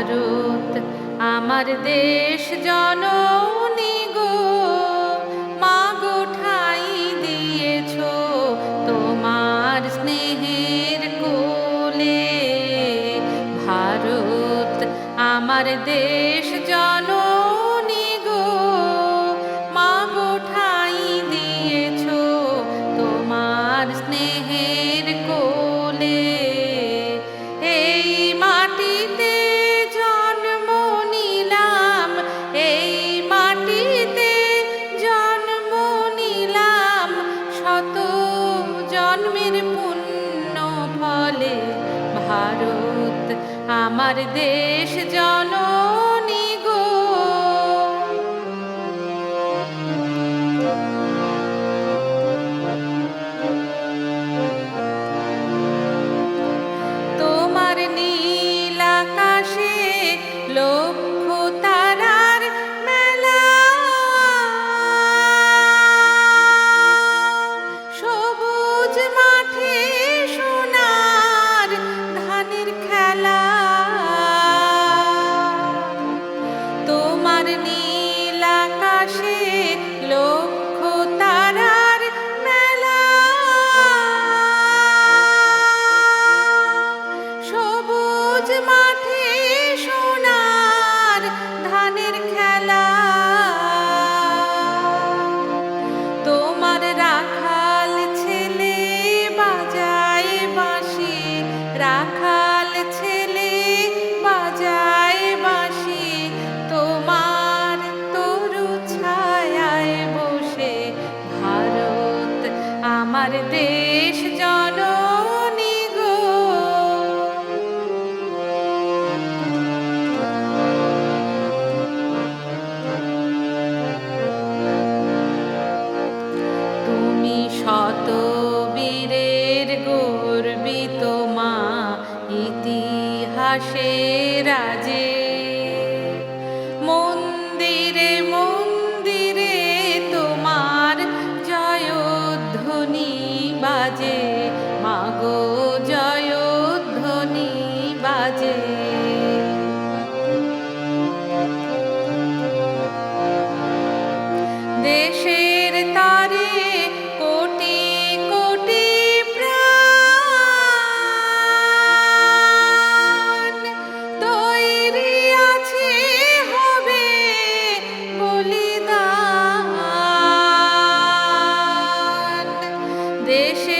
ভারত আমার দেশ জননী গো মা তোমার স্নেহের কোলে। ভারত আমার দেশ জননী জন্মের পুণ্য ফলে ভারত আমার দেশ জননী গো। তোমার সবুজ মাঠে নীল আকাশে লক্ষ তারার সবুজ মাঠে সোনার ধানের খেলা। তোমার রাখাল ছেলে বাজায় বাঁশি রাখাল আমার দেশ জননী গো। তুমি শত বীরের গর্বিত মা ইতিহাসে রাজে দেশের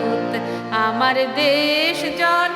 আমার দেশ জন।